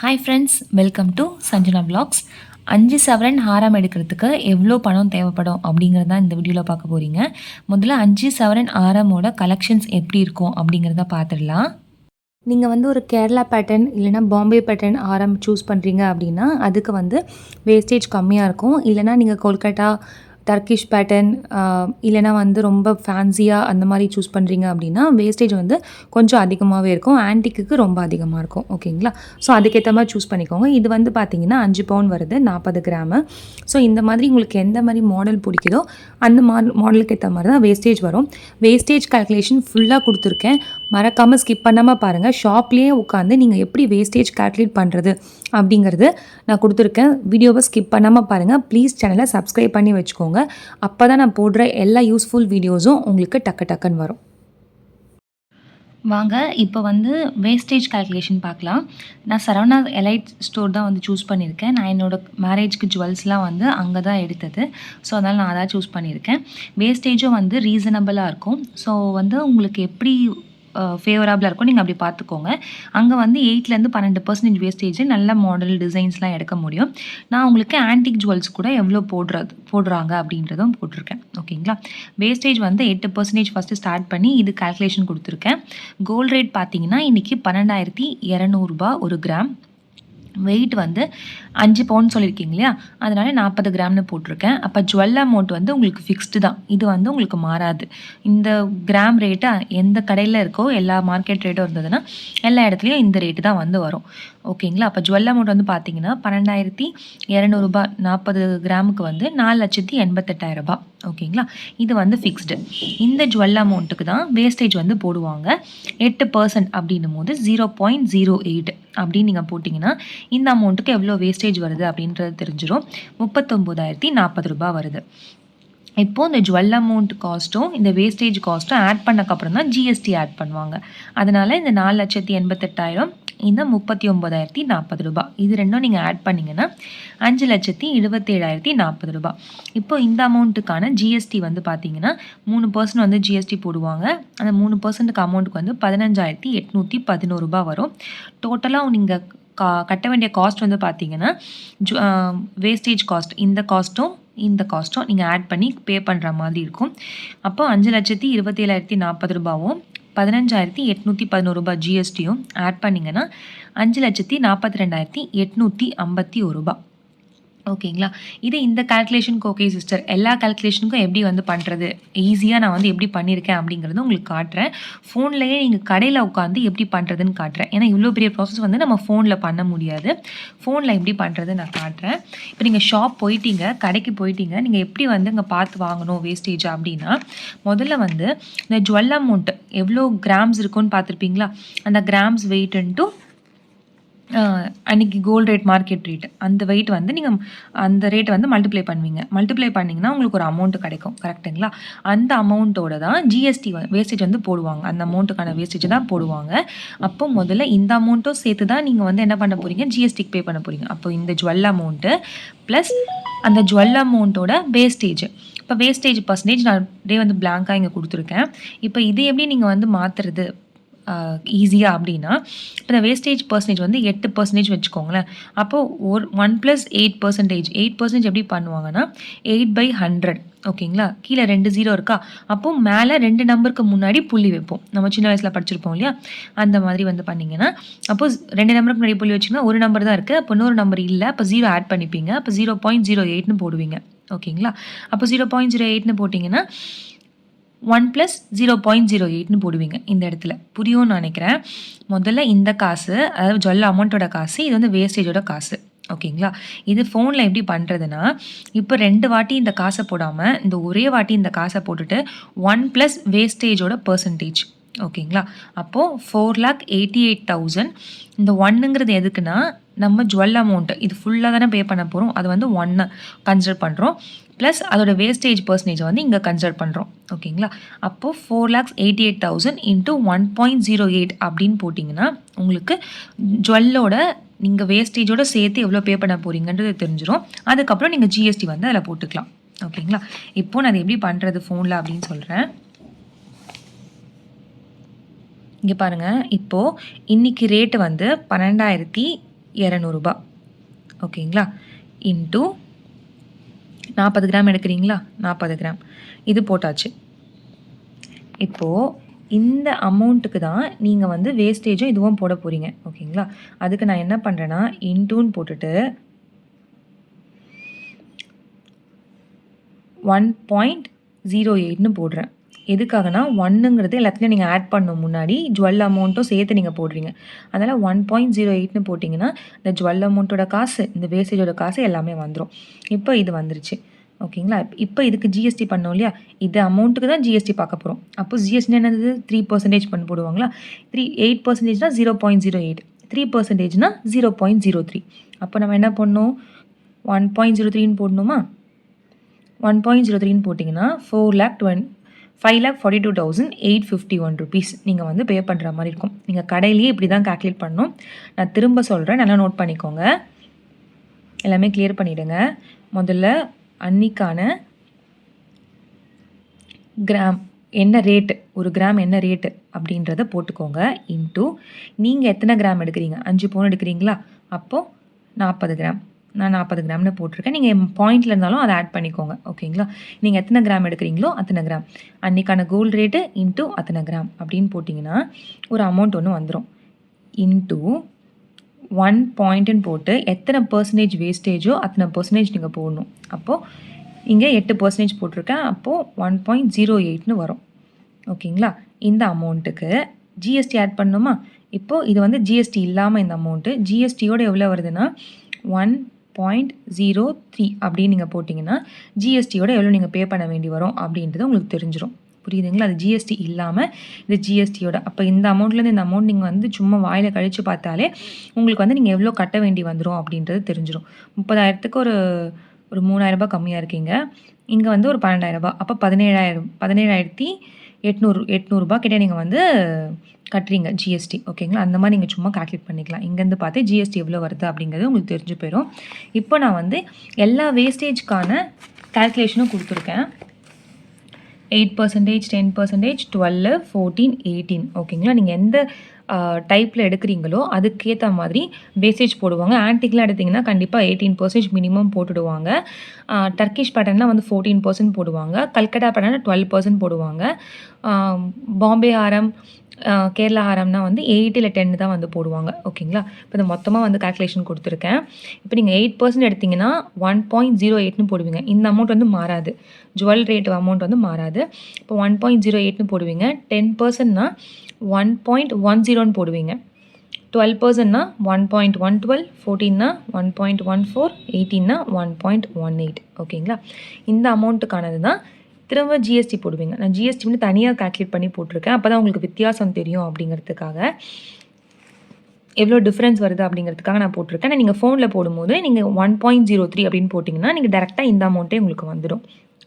Hi friends welcome to Sanjana blogs அஞ்சு சவரன் ஹாரம் எடுக்கிறதுக்கு எவ்வளோ பணம் தேவைப்படும் அப்படிங்கிறத இந்த வீடியோவில் பார்க்க போகிறீங்க முதல்ல அஞ்சு சவரன் ஹாரமோட கலெக்ஷன்ஸ் எப்படி இருக்கும் அப்படிங்கிறத பார்த்துடலாம். நீங்கள் வந்து ஒரு கேரளா பேட்டர்ன் இல்லைனா பாம்பே பேட்டர்ன் ஆரம் சூஸ் பண்ணுறீங்க அப்படின்னா அதுக்கு வந்து வேஸ்டேஜ் கம்மியாக இருக்கும். இல்லைனா நீங்கள் கொல்கட்டா டர்க்கிஷ் பேட்டர்ன் இல்லைனா வந்து ரொம்ப ஃபேன்சியாக அந்த மாதிரி சூஸ் பண்ணுறீங்க அப்படின்னா வேஸ்டேஜ் வந்து கொஞ்சம் அதிகமாகவே இருக்கும். ஆன்டிக்கு ரொம்ப அதிகமாக இருக்கும். ஓகேங்களா? ஸோ அதுக்கேற்ற மாதிரி சூஸ் பண்ணிக்கோங்க. இது வந்து பார்த்தீங்கன்னா அஞ்சு பவுன் வருது நாற்பது கிராமு. ஸோ இந்த மாதிரி உங்களுக்கு எந்த மாதிரி மாடல் பிடிக்குதோ அந்த மா மாடலுக்கு ஏற்ற மாதிரி தான் வேஸ்டேஜ் வரும். வேஸ்டேஜ் கால்குலேஷன் ஃபுல்லாக கொடுத்துருக்கேன். மறக்காமல் ஸ்கிப் பண்ணாமல் பாருங்கள் ஷாப்லேயே உட்காந்து நீங்கள் எப்படி வேஸ்டேஜ் கால்குலேட் பண்ணுறது அப்படிங்கிறது நான் கொடுத்துருக்கேன். வீடியோவை ஸ்கிப் பண்ணாமல் பாருங்கள் ப்ளீஸ் சேனலை சப்ஸ்கிரைப் பண்ணி வச்சுக்கோங்க. அப்போ தான் நான் போடுற எல்லா யூஸ்ஃபுல் வீடியோஸும் உங்களுக்கு டக்கு டக்குன்னு வரும். வாங்க இப்போ வந்து வேஸ்டேஜ் கால்குலேஷன் பார்க்கலாம். நான் சரவணா எலைட் ஸ்டோர் தான் வந்து சூஸ் பண்ணியிருக்கேன். நான் என்னோடய மேரேஜ்க்கு ஜுவல்ஸ்லாம் வந்து அங்கே தான் எடுத்தது. ஸோ அதனால் நான் அதான் சூஸ் பண்ணியிருக்கேன். வேஸ்டேஜும் வந்து ரீசனபிளாக இருக்கும். ஸோ வந்து உங்களுக்கு எப்படி ஃபேவரபுளாக இருக்கும். நீங்கள் அப்படி பார்த்துக்கோங்க அங்கே வந்து எயிட்லேருந்து பன்னெண்டு பர்சன்டேஜ் வேஸ்டேஜ் நல்ல மாடல் டிசைன்ஸ்லாம் எடுக்க முடியும். நான் உங்களுக்கு ஆன்டிக் ஜுவல்ஸ் கூட எவ்வளோ போடுறது போடுறாங்க அப்படின்றதும் போட்டிருக்கேன். ஓகேங்களா? வேஸ்டேஜ் வந்து எட்டு பர்சன்டேஜ் ஃபஸ்ட்டு ஸ்டார்ட் பண்ணி இது கால்குலேஷன் கொடுத்துருக்கேன். கோல்ட் ரேட் பார்த்தீங்கன்னா இன்றைக்கி பன்னெண்டாயிரத்தி இரநூறுபா ஒரு கிராம் வெயிட் வந்து அஞ்சு பவுன் சொல்லியிருக்கீங்க இல்லையா? அதனால் நாற்பது கிராம்னு போட்டிருக்கேன். அப்போ ஜுவல் அமௌண்ட் வந்து உங்களுக்கு ஃபிக்ஸ்டு தான். இது வந்து உங்களுக்கு மாறாது. இந்த கிராம் ரேட்டாக எந்த கடையில் இருக்கோ எல்லா மார்க்கெட் ரேட்டும் இருந்ததுன்னா எல்லா இடத்துலையும் இந்த ரேட்டு தான் வந்து வரும். ஓகேங்களா அப்போ ஜுவல் அமௌண்ட் வந்து பார்த்தீங்கன்னா பன்னெண்டாயிரத்தி இரநூறுபா நாற்பது கிராமுக்கு வந்து நாலு லட்சத்தி எண்பத்தெட்டாயிரரூபா ஓகேங்களா? இது வந்து ஃபிக்ஸ்டு இந்த ஜுவல் அமௌண்ட்டுக்கு தான் வேஸ்டேஜ் வந்து போடுவாங்க. எட்டு பர்சன்ட் அப்படின்னும் போது ஜீரோ பாயிண்ட் ஜீரோ எயிட் அப்படின்னு நீங்கள் போட்டிங்கன்னா இந்த அமௌண்ட்டுக்கு எவ்வளோ வேஸ்டேஜ் வருது அப்படின்றது தெரிஞ்சிடும் முப்பத்தொம்போதாயிரத்தி நாற்பது ரூபா வருது. இப்போது இந்த ஜுவல் அமௌண்ட் காஸ்ட்டும் இந்த வேஸ்டேஜ் காஸ்ட்டும் ஆட் பண்ணக்கப்புறம் தான் ஜிஎஸ்டி ஆட் பண்ணுவாங்க. அதனால் இந்த நாலு லட்சத்தி எண்பத்தெட்டாயிரம் இந்த முப்பத்தி ஒம்பதாயிரத்தி நாற்பது ரூபா. இது ரெண்டும் நீங்கள் ஆட் பண்ணிங்கன்னா அஞ்சு லட்சத்தி எழுபத்தேழாயிரத்தி நாற்பது ரூபா. இப்போ இந்த அமௌண்ட்டுக்கான ஜிஎஸ்டி வந்து பார்த்தீங்கன்னா மூணு பர்சன்ட் வந்து ஜிஎஸ்டி போடுவாங்க. அந்த மூணு பர்சன்ட்டுக்கு அமௌண்ட்டுக்கு வந்து பதினஞ்சாயிரத்தி எட்நூற்றி பதினோரு ரூபா வரும். டோட்டலாக நீங்கள் கா கட்ட வேண்டிய காஸ்ட் வந்து பார்த்தீங்கன்னா ஜு வேஸ்டேஜ் காஸ்ட் இந்த காஸ்ட்டும் இந்த காஸ்ட்டும் நீங்கள் ஆட் பண்ணி பே பண்ணுற மாதிரி இருக்கும். அப்போ அஞ்சு லட்சத்தி இருபத்தேழாயிரத்தி நாற்பது ரூபாவும் பதினஞ்சாயிரத்தி எட்நூற்றி பதினோரு ரூபாய் ஜிஎஸ்டியும் ஆட் பண்ணிங்கன்னா அஞ்சு லட்சத்தி நாற்பத்தி ரெண்டாயிரத்தி எட்நூற்றி ஐம்பத்தி ஒரு ரூபாய். ஓகேங்களா? இது இந்த கால்குலேஷனுக்கு ஓகே சிஸ்டர் எல்லா கால்குலேஷனுக்கும் எப்படி வந்து பண்ணுறது ஈஸியாக நான் வந்து எப்படி பண்ணியிருக்கேன் அப்படிங்கிறது உங்களுக்கு காட்டுறேன். ஃபோன்லேயே நீங்கள் கடையில் உட்காந்து எப்படி பண்ணுறதுன்னு காட்டுறேன். ஏன்னா இவ்வளோ பெரிய ப்ராசஸ் வந்து நம்ம ஃபோனில் பண்ண முடியாது. ஃபோனில் எப்படி பண்ணுறது நான் காட்டுறேன். இப்போ நீங்கள் ஷாப் போயிட்டீங்க கடைக்கு போயிட்டீங்க நீங்கள் எப்படி வந்து இங்கே பார்த்து வாங்கணும் வேஸ்டேஜ் அப்படின்னா முதல்ல வந்து இந்த ஜுவல் அமௌண்ட் எவ்வளோ கிராம்ஸ் இருக்குன்னு பார்த்துருப்பீங்களா? அந்த கிராம்ஸ் வெயிட்ன்ட்டு அன்றைக்கி கோல்டு ரேட் மார்க்கெட் ரேட் அந்த வெயிட் வந்து நீங்கள் அந்த ரேட்டை வந்து மல்டிப்ளை பண்ணுவீங்க. மல்டிப்ளை பண்ணிங்கன்னா உங்களுக்கு ஒரு அமௌண்ட்டு கிடைக்கும். கரெக்டுங்களா அந்த அமௌண்ட்டோட தான் ஜிஎஸ்டி வேஸ்டேஜ் வந்து போடுவாங்க. அந்த அமௌண்ட்டுக்கான வேஸ்டேஜ் தான் போடுவாங்க. அப்போ முதல்ல இந்த அமௌண்ட்டும் சேர்த்து தான் நீங்கள் வந்து என்ன பண்ண போகிறீங்க ஜிஎஸ்டிக்கு பே பண்ண போகிறீங்க அப்போ இந்த ஜுவல் அமௌண்ட்டு ப்ளஸ் அந்த ஜுவல் அமௌண்ட்டோட வேஸ்டேஜ் இப்போ வேஸ்டேஜ் பர்சன்டேஜ் நான் டே வந்து பிளாங்காக இங்கே கொடுத்துருக்கேன். இப்போ இது எப்படி நீங்கள் வந்து மாற்றுறது ஈஸியாக அப்படின்னா இப்போ இந்த வேஸ்டேஜ் பர்சன்டேஜ் வந்து எட்டு பர்சன்டேஜ் வச்சுக்கோங்களேன். அப்போது ஒரு one plus eight percentage eight percentage எப்படி பண்ணுவாங்கன்னா எயிட் பை ஹண்ட்ரட் ஓகேங்களா? கீழே ரெண்டு ஜீரோ இருக்கா? அப்போது மேலே ரெண்டு நம்பருக்கு முன்னாடி புள்ளி வைப்போம். நம்ம சின்ன வயசில் படிச்சிருப்போம் இல்லையா? அந்த மாதிரி வந்து பண்ணிங்கன்னா அப்போது ரெண்டு நம்பருக்கு முன்னாடி புள்ளி வச்சிங்கன்னா ஒரு நம்பர் தான் இருக்குது அப்போ இன்னொரு நம்பர் இல்லை. அப்போ ஜீரோ ஆட் பண்ணிப்பீங்க. அப்போ ஜீரோ பாயிண்ட் ஜீரோ எயிட்னு போடுவீங்க. ஓகேங்களா? அப்போ ஜீரோ பாயிண்ட் ஜீரோ எயிட்னு போட்டிங்கன்னா one plus zero point zero எயிட்னு போடுவீங்க இந்த இடத்துல. புரியும்னு நினைக்கிறேன். முதல்ல இந்த காசு அதாவது ஜொல்ல அமௌண்ட்டோட காசு இது வந்து வேஸ்டேஜோட காசு. ஓகேங்களா? இது ஃபோனில் எப்படி பண்ணுறதுன்னா இப்போ ரெண்டு வாட்டி இந்த காசை போடாமல் இந்த ஒரே வாட்டி இந்த காசை போட்டுட்டு ஒன் ப்ளஸ் வேஸ்டேஜோட பர்சன்டேஜ் ஓகேங்களா? அப்போது four lakh eighty eight thousand இந்த ஒன்னுங்கிறது எதுக்குன்னா நம்ம ஜுவல் அமௌண்ட்டு. இது ஃபுல்லாக தானே பே பண்ண போகிறோம் அது வந்து ஒன்று கன்சிடர் பண்ணுறோம் ப்ளஸ் அதோட வேஸ்டேஜ் பர்சன்டேஜ் வந்து இங்கே கன்சிடர் பண்ணுறோம் ஓகேங்களா அப்போது four lakhs eighty eight thousand into one point zero eight அப்படின்னு போட்டிங்கன்னா உங்களுக்கு ஜுவல்லோட நீங்கள் வேஸ்டேஜோட சேர்த்து எவ்வளோ பே பண்ண போகிறீங்கன்றது தெரிஞ்சிடும் அதுக்கப்புறம் நீங்கள் ஜிஎஸ்டி வந்து அதில் போட்டுக்கலாம். ஓகேங்களா இப்போது நான் அதை எப்படி பண்ணுறது ஃபோனில் அப்படின்னு சொல்கிறேன் இங்கே பாருங்கள் இப்போது இன்றைக்கி ரேட்டு வந்து பன்னெண்டாயிரத்தி இரநூறுபா ஓகேங்களா இன்ட்டு நாற்பது கிராம் எடுக்கிறீங்களா? நாற்பது கிராம். இது போட்டாச்சு. இப்போது இந்த அமௌண்ட்டுக்கு தான் நீங்கள் வந்து வேஸ்டேஜும் இதுவும் போட போகிறீங்க ஓகேங்களா? அதுக்கு நான் என்ன பண்ணுறேன்னா இன்டூன்னு போட்டுட்டு ஒன் பாயிண்ட் ஜீரோ எயிட்னு போடுறேன். எதுக்காகனா ஒன்னுங்கிறது எல்லாத்துலேயும் நீங்கள் ஆட் பண்ணும் முன்னாடி ஜுவல் அமௌண்ட்டும் சேர்த்து நீங்கள் போடுறீங்க. அதனால் ஒன் பாயிண்ட் ஜீரோ எயிட்னு போட்டிங்கன்னா இந்த ஜுவல் அமௌண்ட்டோட காசு இந்த வேஸ்டேஜோட காசு எல்லாமே வந்துடும் இப்போ இது வந்துருச்சு. ஓகேங்களா? இப்போ இதுக்கு ஜிஎஸ்டி பண்ணோம் இல்லையா? இது அமௌண்ட்டுக்கு தான் ஜிஎஸ்டி பார்க்க போகிறோம் அப்போ ஜிஎஸ்டி என்னது? த்ரீ பர்சன்டேஜ் பண்ணி போடுவாங்களா? Three eight பர்சன்டேஜ்னா zero point zero eight three பர்சன்டேஜ்னா zero point zero three அப்போ நம்ம என்ன பண்ணணும் ஒன் பாயிண்ட் ஜீரோ த்ரீன்னு போடணுமா? ஒன் பாயிண்ட் ஜீரோ த்ரீன்னு போட்டிங்கன்னா four lakh twenty five lakh forty two thousand eight fifty one rupees நீங்கள் வந்து பே பண்ணுற மாதிரி இருக்கும். நீங்கள் கடையிலேயே இப்படி தான் கால்குலேட் பண்ணணும். நான் திரும்ப சொல்கிறேன் நல்லா நோட் பண்ணிக்கோங்க. எல்லாமே கிளியர் பண்ணிவிடுங்க முதல்ல அன்னிக்கான கிராம் என்ன ரேட்டு ஒரு கிராம் என்ன ரேட்டு அப்படின்றத போட்டுக்கோங்க. இன்ட்டு நீங்கள் எத்தனை கிராம் எடுக்கிறீங்க? அஞ்சு பவுன் எடுக்கிறீங்களா? அப்போது நாற்பது கிராம். நான் நாற்பது கிராம்னு போட்டிருக்கேன். நீங்கள் பாயிண்டில் இருந்தாலும் அதை ஆட் பண்ணிக்கோங்க. ஓகேங்களா நீங்கள் எத்தனை கிராம் எடுக்கிறீங்களோ அத்தனை கிராம். அன்றைக்கான கோல்டு ரேட்டு இன்ட்டு அத்தனை கிராம் அப்படின்னு போட்டிங்கன்னா ஒரு அமௌண்ட் ஒன்று வந்துடும் இன்ட்டு ஒன் பாயிண்ட்டுன்னு போட்டு எத்தனை பர்சன்டேஜ் வேஸ்டேஜோ அத்தனை பர்சன்டேஜ் நீங்கள் போடணும். அப்போது இங்கே எட்டு பர்சன்டேஜ் போட்டிருக்கேன். அப்போது ஒன் பாயிண்ட் ஜீரோ எயிட்னு வரும். ஓகேங்களா? இந்த அமௌண்ட்டுக்கு ஜிஎஸ்டி ஆட் பண்ணணுமா? இப்போது இது வந்து ஜிஎஸ்டி இல்லாமல் இந்த அமௌண்ட்டு ஜிஎஸ்டியோட எவ்வளோ வருதுன்னா ஒன் பாயிண்ட் ஜீரோ த்ரீ அப்படின்னு நீங்கள் போட்டிங்கன்னா ஜிஎஸ்டியோட எவ்வளோ நீங்கள் பே பண்ண வேண்டி வரும் அப்படின்றது உங்களுக்கு தெரிஞ்சிடும் புரியுதுங்களா? அது ஜிஎஸ்டி இல்லாமல் இது ஜிஎஸ்டியோட அப்போ இந்த அமௌண்ட்லேருந்து இந்த அமௌண்ட் நீங்கள் வந்து சும்மா வாயில் கழித்து பார்த்தாலே உங்களுக்கு வந்து நீங்கள் எவ்வளோ கட்ட வேண்டி வந்துடும் அப்படின்றது தெரிஞ்சிடும் முப்பதாயிரத்துக்கு ஒரு ஒரு மூணாயிரரூபா கம்மியாக இருக்கீங்க. இங்கே வந்து ஒரு பன்னெண்டாயிரரூபா அப்போ பதினேழாயிரம் பதினேழாயிரத்தி எட்நூறு எட்நூறுபா கிட்டே நீங்கள் வந்து கட்டுறீங்க ஜிஎஸ்டி ஓகேங்களா? அந்த மாதிரி நீங்கள் சும்மா கால்குலேட் பண்ணிக்கலாம். இங்கேருந்து பார்த்து ஜிஎஸ்டி எவ்வளோ வருது அப்படிங்கிறது உங்களுக்கு தெரிஞ்சு போயிடும் இப்போ நான் வந்து எல்லா வேஸ்டேஜ்க்கான கால்குலேஷனும் கொடுத்துருக்கேன். Eight percentage ten percentage twelve fourteen eighteen ஓகேங்களா நீங்கள் எந்த டைப்பில் எடுக்கிறீங்களோ அதுக்கேற்ற மாதிரி பேசேஜ் போடுவாங்க. ஆன்டிக்லாம் எடுத்திங்கன்னா கண்டிப்பாக எயிட்டீன் பர்சன்டேஜ் மினிமம் போட்டுடுவாங்க. டர்க்கிஷ் பேட்டர்னில் வந்து ஃபோர்டீன் பர்சன்ட் போடுவாங்க. கல்கட்டா பேட்டர்னில் டுவெல் பர்சன்ட் போடுவாங்க. பாம்பே ஆரம் கேரளா ஆரம்னா வந்து எயிட் இல்லை டென் தான் வந்து போடுவாங்க. ஓகேங்களா? இப்போ இந்த மொத்தமாக வந்து கால்குலேஷன் கொடுத்துருக்கேன். இப்போ நீங்கள் எயிட் பர்சன்ட் எடுத்திங்கன்னா ஒன் பாயிண்ட் ஜீரோ எயிட்னு போடுவீங்க. இந்த அமௌண்ட் வந்து மாறாது. ஜுவல் ரேட் அமௌண்ட் வந்து மாறாது. இப்போ ஒன் பாயிண்ட் ஜீரோ எயிட்னு போடுவீங்க. டென் பர்சன்ட்னா ஒன் பாயிண்ட் ஒன் ஜீரோன்னு போடுவீங்க. டுவெல் பர்சன்ட்னா ஒன் பாயிண்ட் ஒன் டுவெல் ஃபோர்டீன்னா ஒன் பாயிண்ட் ஒன் ஃபோர் எயிட்டீன்னா ஒன் பாயிண்ட் ஒன் எயிட் ஓகேங்களா? இந்த அமௌண்ட்டுக்கானது தான் திரும்ப ஜிஎஸ்டி போடுவீங்க. நான் ஜிஎஸ்டி வந்து தனியாக கால்குலேட் பண்ணி போட்டிருக்கேன். அப்போ தான் உங்களுக்கு வித்தியாசம் தெரியும் அப்படிங்கிறதுக்காக. எவ்வளோ டிஃப்ரென்ஸ் வருது அப்படிங்கிறதுக்காக நான் போட்டிருக்கேன். நீங்கள் ஃபோனில் போடும்போது நீங்கள் ஒன் பாயிண்ட் ஜீரோ த்ரீ அப்படின்னு போட்டிங்கன்னா நீங்கள் டேரெக்டாக இந்த அமௌண்ட்டே உங்களுக்கு வந்துடும்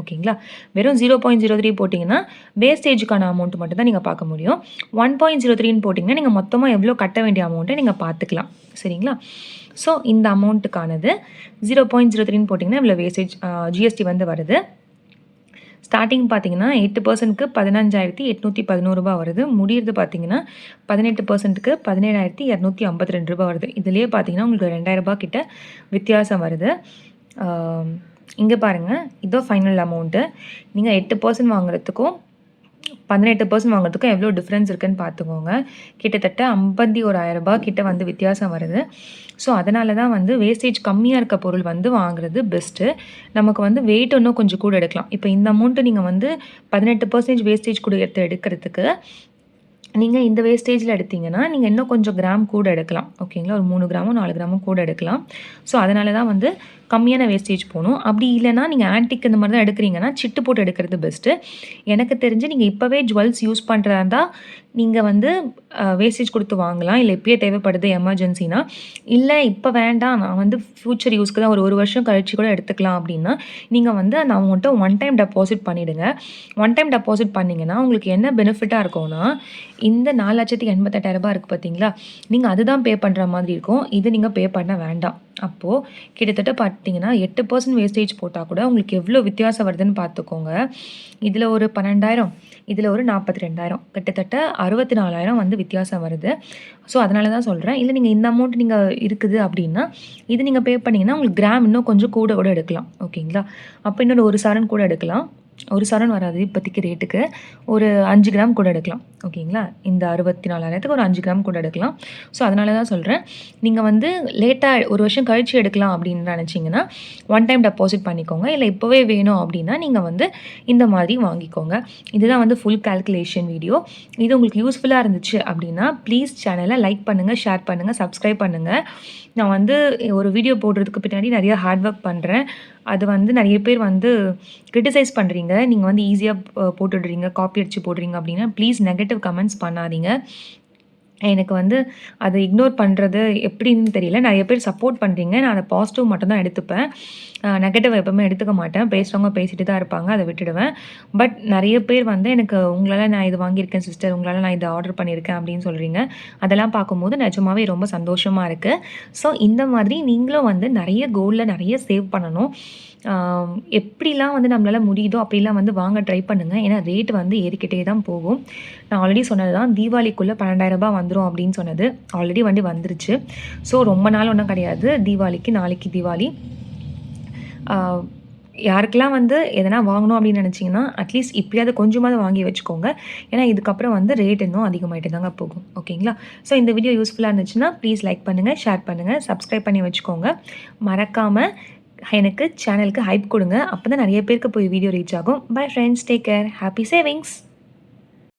ஓகேங்களா? வெறும் ஜீரோ பாயிண்ட் ஜீரோ த்ரீ போட்டிங்கன்னா வேஸ்டேஜுக்கான அமௌண்ட் மட்டும் தான் நீங்கள் பார்க்க முடியும். ஒன் பாயிண்ட் ஜீரோ த்ரீன்னு போட்டிங்கன்னா நீங்கள் மொத்தமாக எவ்வளோ கட்ட வேண்டிய அமௌண்ட்டை நீங்கள் பார்த்துக்கலாம். சரிங்களா? ஸோ இந்த அமௌண்ட்டுக்கானது ஜீரோ பாயிண்ட் ஜீரோ த்ரீன்னு போட்டிங்கன்னா இவ்வளோ வேஸ்டேஜ் ஜிஎஸ்டி வந்து வருது. ஸ்டார்டிங் பார்த்தீங்கன்னா எட்டு பர்சன்ட்க்கு பதினஞ்சாயிரத்தி எட்நூற்றி பதினோரு ரூபா வருது. முடியிறது பார்த்தீங்கன்னா பதினெட்டு பர்சன்ட்டுக்கு பதினேழாயிரத்தி இரநூத்தி ஐம்பத்தி ரெண்டு ரூபா வருது. இதுலேயே பார்த்தீங்கன்னா உங்களுக்கு ரெண்டாயிரரூபா கிட்ட வித்தியாசம் வருது. இங்கே பாருங்கள் இதோ ஃபைனல் அமௌண்ட்டு நீங்கள் எட்டு பர்சன்ட் வாங்குறதுக்கும் பதினெட்டு பர்சன்ட் வாங்குறதுக்கும் எவ்வளோ டிஃப்ரென்ஸ் இருக்குதுன்னு பார்த்துக்கோங்க. கிட்டத்தட்ட ஐம்பத்தி ஓராயிரரூபா கிட்ட வந்து வித்தியாசம் வருது. ஸோ அதனால தான் வந்து வேஸ்டேஜ் கம்மியாக இருக்க பொருள் வந்து வாங்குறது பெஸ்ட்டு நமக்கு வந்து வெயிட் இன்னும் கொஞ்சம் கூட எடுக்கலாம். இப்போ இந்த அமௌண்ட்டு நீங்கள் வந்து பதினெட்டு பர்சன்டேஜ் வேஸ்டேஜ் கூட எடுத்து எடுக்கிறதுக்கு நீங்கள் இந்த வேஸ்டேஜில் எடுத்திங்கன்னா நீங்கள் இன்னும் கொஞ்சம் கிராம் கூட எடுக்கலாம். ஓகேங்களா ஒரு மூணு கிராமும் நாலு கிராமும் கூட எடுக்கலாம். ஸோ அதனால தான் வந்து கம்மியான வேஸ்டேஜ் போகணும். அப்படி இல்லைனா நீங்கள் ஆன்டிக் இந்த மாதிரி தான் எடுக்கிறீங்கன்னா சிட்டு போட்டு எடுக்கிறது பெஸ்ட்டு எனக்கு தெரிஞ்சு நீங்கள் இப்போவே ஜுவல்ஸ் யூஸ் பண்ணுறதா இருந்தால் நீங்கள் வந்து வேஸ்டேஜ் கொடுத்து வாங்கலாம். இல்லை இப்போயே தேவைப்படுது எமர்ஜென்சினா இல்லை இப்போ வேண்டாம். நான் வந்து ஃப்யூச்சர் யூஸ்க்கு தான் ஒரு ஒரு வருஷம் கழிச்சு கூட எடுத்துக்கலாம் அப்படின்னா நீங்கள் வந்து அந்த அவங்கள்ட்ட ஒன் டைம் டெபாசிட் பண்ணிவிடுங்க ஒன் டைம் டெபாசிட் பண்ணிங்கன்னா உங்களுக்கு என்ன பெனிஃபிட்டாக இருக்கும்னா இந்த நாலு லட்சத்தி எண்பத்தெட்டாயிரரூபா இருக்குது பார்த்தீங்களா நீங்கள் அதுதான் பே பண்ணுற மாதிரி இருக்கும். இது நீங்கள் பே பண்ண வேண்டாம். அப்போது கிட்டத்தட்ட பார்த்தீங்கன்னா எட்டு பர்சன்ட் வேஸ்டேஜ் போட்டால் கூட உங்களுக்கு எவ்வளோ வித்தியாசம் வருதுன்னு பார்த்துக்கோங்க இதில் ஒரு பன்னெண்டாயிரம் இதில் ஒரு நாற்பத்தி ரெண்டாயிரம் கிட்டத்தட்ட அறுபத்தி நாலாயிரம் வந்து வித்தியாசம் வருது. ஸோ அதனால தான் சொல்கிறேன் இல்லை நீங்கள் இந்த அமௌண்ட் நீங்கள் இருக்குது அப்படின்னா இது நீங்கள் பே பண்ணிங்கன்னா உங்களுக்கு கிராம் இன்னும் கொஞ்சம் கூட கூட எடுக்கலாம். ஓகேங்களா அப்போ இன்னொரு ஒரு சரண் கூட எடுக்கலாம். ஒரு சரண் வராது இப்போதைக்கு ரேட்டுக்கு ஒரு அஞ்சு கிராம் கூட எடுக்கலாம். ஓகேங்களா? இந்த அறுபத்தி நாலாயிரத்துக்கு ஒரு அஞ்சு கிராம் கூட எடுக்கலாம். ஸோ அதனால தான் சொல்கிறேன் நீங்கள் வந்து லேட்டாக ஒரு வருஷம் கழித்து எடுக்கலாம் அப்படின்னு நினச்சிங்கன்னா ஒன் டைம் டெபாசிட் பண்ணிக்கோங்க. இல்லை இப்போவே வேணும் அப்படின்னா நீங்கள் வந்து இந்த மாதிரி வாங்கிக்கோங்க. இதுதான் வந்து ஃபுல் கால்குலேஷன் வீடியோ இது உங்களுக்கு யூஸ்ஃபுல்லாக இருந்துச்சு அப்படின்னா ப்ளீஸ் சேனலை லைக் பண்ணுங்கள் ஷேர் பண்ணுங்கள் சப்ஸ்கிரைப் பண்ணுங்கள் நான் வந்து ஒரு வீடியோ போடுறதுக்கு பின்னாடி நிறைய ஹார்ட் ஒர்க் பண்ணுறேன் அது வந்து நிறைய பேர் வந்து கிரிட்டிசைஸ் பண்ணுறீங்க நீங்கள் வந்து ஈஸியாக போட்டுடுறீங்க காப்பி அடித்து போடுறீங்க அப்படின்னா ப்ளீஸ் நெகட்டிவ் கமெண்ட்ஸ் பண்ணாதீங்க. எனக்கு வந்து அதை இக்னோர் பண்ணுறது எப்படின்னு தெரியல. நிறைய பேர் சப்போர்ட் பண்ணுறீங்க நான் அதை பாசிட்டிவ் மட்டும்தான் எடுத்துப்பேன். நெகட்டிவ் எப்பவுமே எடுத்துக்க மாட்டேன். பேசுகிறவங்க பேசிட்டு தான் இருப்பாங்க அதை விட்டுடுவேன். பட் நிறைய பேர் வந்து எனக்கு உங்களால் நான் இது வாங்கியிருக்கேன் சிஸ்டர் உங்களால் நான் இதை ஆர்டர் பண்ணியிருக்கேன் அப்படின்னு சொல்கிறீங்க அதெல்லாம் பார்க்கும்போது நிஜமாவே ரொம்ப சந்தோஷமாக இருக்குது ஸோ இந்த மாதிரி நீங்களும் வந்து நிறைய கோல்டில் நிறைய சேவ் பண்ணணும். எப்படிலாம் வந்து நம்மளால் முடியுதோ அப்படிலாம் வந்து வாங்க ட்ரை பண்ணுங்கள் ஏன்னா ரேட் வந்து ஏறிக்கிட்டே தான் போகும். நான் ஆல்ரெடி சொன்னது தான் தீபாவளிக்குள்ளே பன்னெண்டாயிரம் ரூபாய் வந்துடும் அப்படின்னு சொன்னது. ஆல்ரெடி வண்டி வந்துருச்சு. ஸோ ரொம்ப நாள் ஒன்றும் கிடையாது. தீபாவளிக்கு நாளைக்கு தீபாவளி. யாருக்கெல்லாம் வந்து எதனா வாங்கணும் அப்படின்னு நினச்சிங்கன்னா அட்லீஸ்ட் இப்படியாவது கொஞ்சமாவது வாங்கி வச்சுக்கோங்க. ஏன்னா இதுக்கப்புறம் வந்து ரேட் இன்னும் அதிகமாகிட்டு தாங்க போகும். ஓகேங்களா? ஸோ இந்த வீடியோ யூஸ்ஃபுல்லாக இருந்துச்சுன்னா ப்ளீஸ் லைக் பண்ணுங்கள் ஷேர் பண்ணுங்கள் சப்ஸ்கிரைப் பண்ணி வச்சுக்கோங்க. மறக்காமல் எனக்கு சேனலுக்கு ஹைப் கொடுங்க. அப்போ தான் நிறைய பேருக்கு போய் வீடியோ ரீச் ஆகும். Bye friends take care happy savings